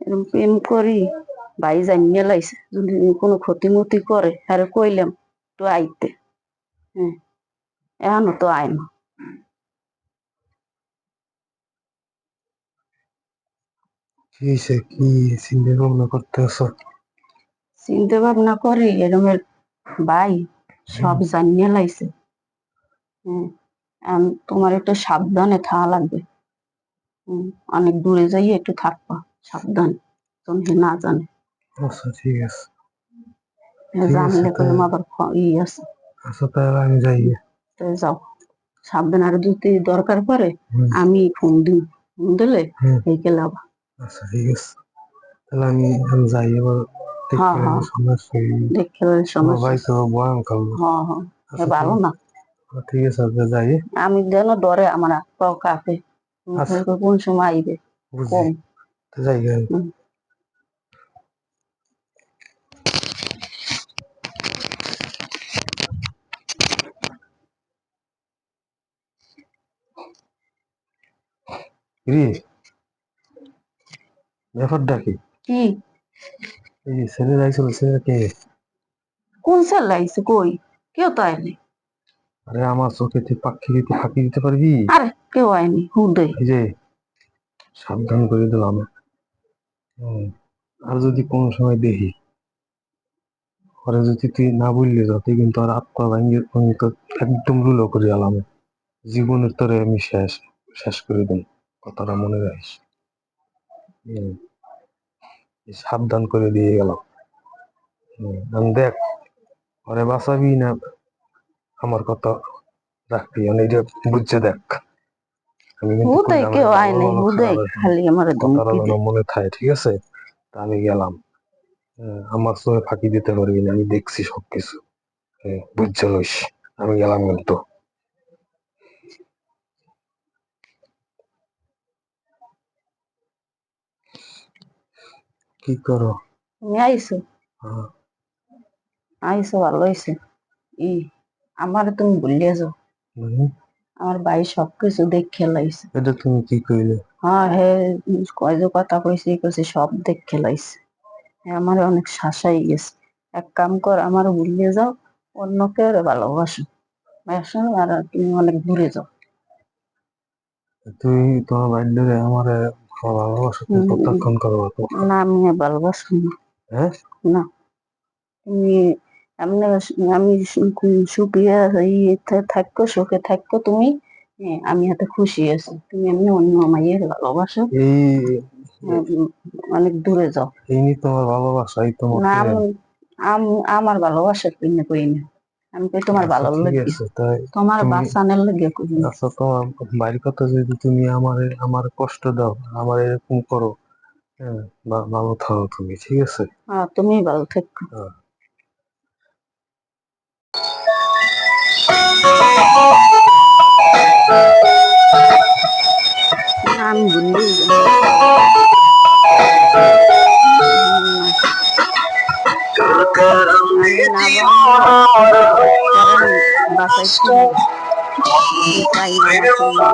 এরকম প্রেম করি। ভাই জানিয়ে লাইছে যদি কোনো ক্ষতি মতি করে আরে কইলাম তো আইতে। হ্যাঁ এখনও তো আয় না। কি হয়েছে কি চিন্তা ভাবনা করতেছ? চিন্তা ভাবনা করি এরমের ভাই সব জানিয়ে লাইছে। হ্যাঁ তোমার একটু সাবধানে থাকা লাগবে। হুম, অনেক দূরে যাই একটু থাকবা। সাবধান তুমি না জানে। আচ্ছা ঠিক আছে। জানলে তাই- আবার ই আছে। আচ্ছা তাহলে আমি যাই। যাও। সাবধান আর যদি দরকার পড়ে আমি ফোন দিই ফোন দিলে এই গেলাম আচ্ছা ঠিক আছে। তাহলে আমি এখন যাই এবার হ্যাঁ, হ্যাঁ। হ্যাঁ আচ্ছা, ভালো না। ঠিক- ঠিক আছে আপনি আমি যেন ডরে আমার কাঁপে আচ্ছা। কোন সময় আইবে? কম। তো যাই গে। হুম। রে ব্যাপারটা কি? কি? এই যে ছেলে ছেলে কে? কোন সেল লাগছে? কই? কেউ তো আয়নি আরে আমার চোখে তুই পাখি দিতে ফাঁকি দিতে পারবি? আরে কেউ আয়নি হুদে এই যে সাবধান করে দিলাম। আর যদি কোনো সময় দেখি পরে যদি তুই না বললি তাতে কিন্তু আর আত্মা ভাঙ্গি আমি তো একদম লুলো করে আলাম জীবনের তরে আমি শেষ শেষ করে দিই কথাটা মনে রাখিস। সাবধান করে দিয়ে গেলাম। হুম, এখন দেখ পরে বাঁচাবি না আমার কথা রাখবি মানে এটা বুঝছে দেখ। কেউ আয় নাই খালি আমার মনে থাকে ঠিক আছে? তা আমি গেলাম। আমার চোখে ফাঁকি দিতে পারবি না আমি দেখছি সবকিছু। বুঝছ লইস আমি গেলাম কিন্তু। কি করো? তুমি আইসো হ্যাঁ, আইসো ভালো হয়েছে ই আমার তুমি ভুলিয়ে যাও। আমার ভাই সবকিছু দেখে লাইছে। এটা তুমি কি কইলে? হ্যাঁ হে কয় যে কথা কইছে কইছে সব দেখে লাইছে। আমার অনেক শাসাই গেছে। এক কাম কর আমার ভুলিয়ে যাও অন্যকে আর ভালোবাসো। বাসো আর তুমি অনেক দূরে যাও। তুই তোমার বাড়িতে আমার ভালোবাসা তুমি প্রত্যাখ্যান করব তো না আমি ভালোবাসো না। হ্যাঁ? না। তুমি আমি সু- সুখে ইয়ে থাকো সুখে থাকো তুমি। হ্যাঁ, আমি এত খুশি আছি। তুমি এমনি অন্য মাইয়ের ভালোবাসো। অনেক দূরে যাও। এই নিয়ে তোমার ভালোবাসা এই তোমার না আমি আম- আমার ভালোবাসার জন্য কই না আমি কই তোমার ভালো আচ্ছা, লাগে। আছে তাই তোমার তুমি- বাঁচানোর লাগে কই না। আচ্ছা তোমার বাড়ির কথা যদি তুমি আমার আমার কষ্ট দাও আমার এরকম করো হ্যাঁ বা- ভালো থাকো তুমি ঠিক আছে? হ্যাঁ, তুমি ভালো থেকো। বাসাইছি চাই না আমার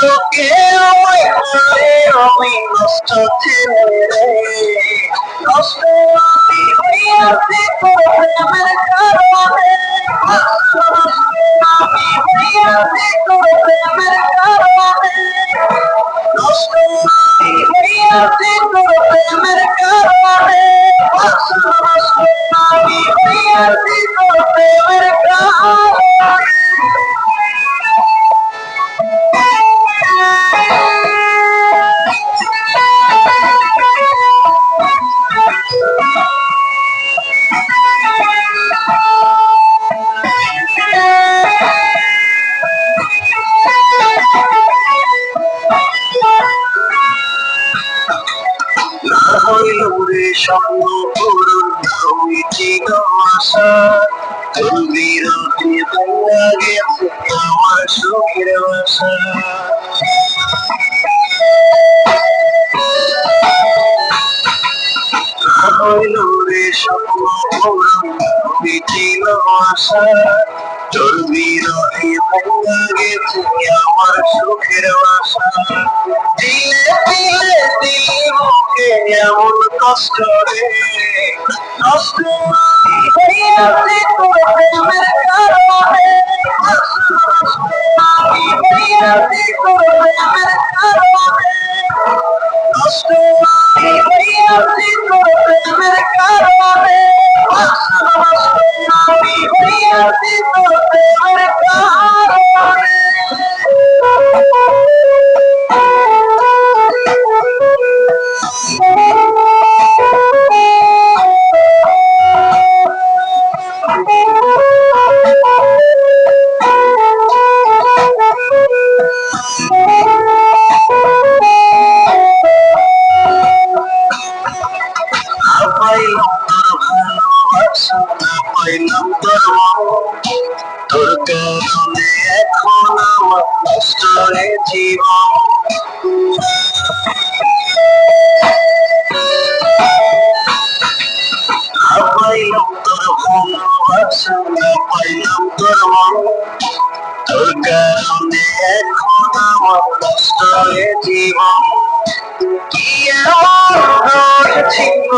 লোকে আমায় বলে আমি নষ্ট ছেলে নষ্ট হইয়াছি তোর প্রেমের কারণে হইছিল আশা তুমি রাতে বলা গেছে আমার সুখের বাসা হইল স্বপ্ন তুমি ছিল আশা তোর বিরহে ভাঙা আমার সুখের বাসা দিলে দিলে দিলি মুখে এমন কষ্ট রে কষ্ট পাইলাম তোর পাইলাম তোর মন তোর কারণে এখন আমার নষ্ট রে জীবন পাইলাম তোর ভালোবাসা পাইলাম তোর মন কি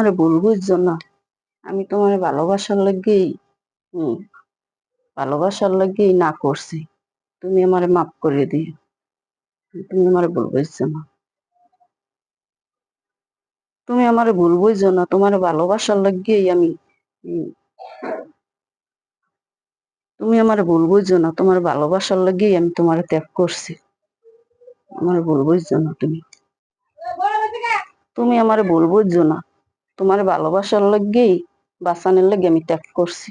তুমি আমারে ভুল বুঝছ না। আমি তোমার ভালোবাসার লাগেই, হম, ভালোবাসার লাগেই না করছি। তুমি আমারে মাফ করে দিও। তুমি আমারে ভুল বুঝছ না। তুমি আমারে ভুল বুঝছ না, তোমার ভালোবাসার লাগেই আমি তুমি আমারে ভুল বুঝছ না, তোমার ভালোবাসার লাগেই আমি তোমারে ত্যাগ করছি। আমার ভুল বুঝছ না তুমি। তুমি আমারে ভুল বুঝছ না। তোমার ভালোবাসার লাগেই বাঁচানোর লগে আমি ত্যাগ করছি।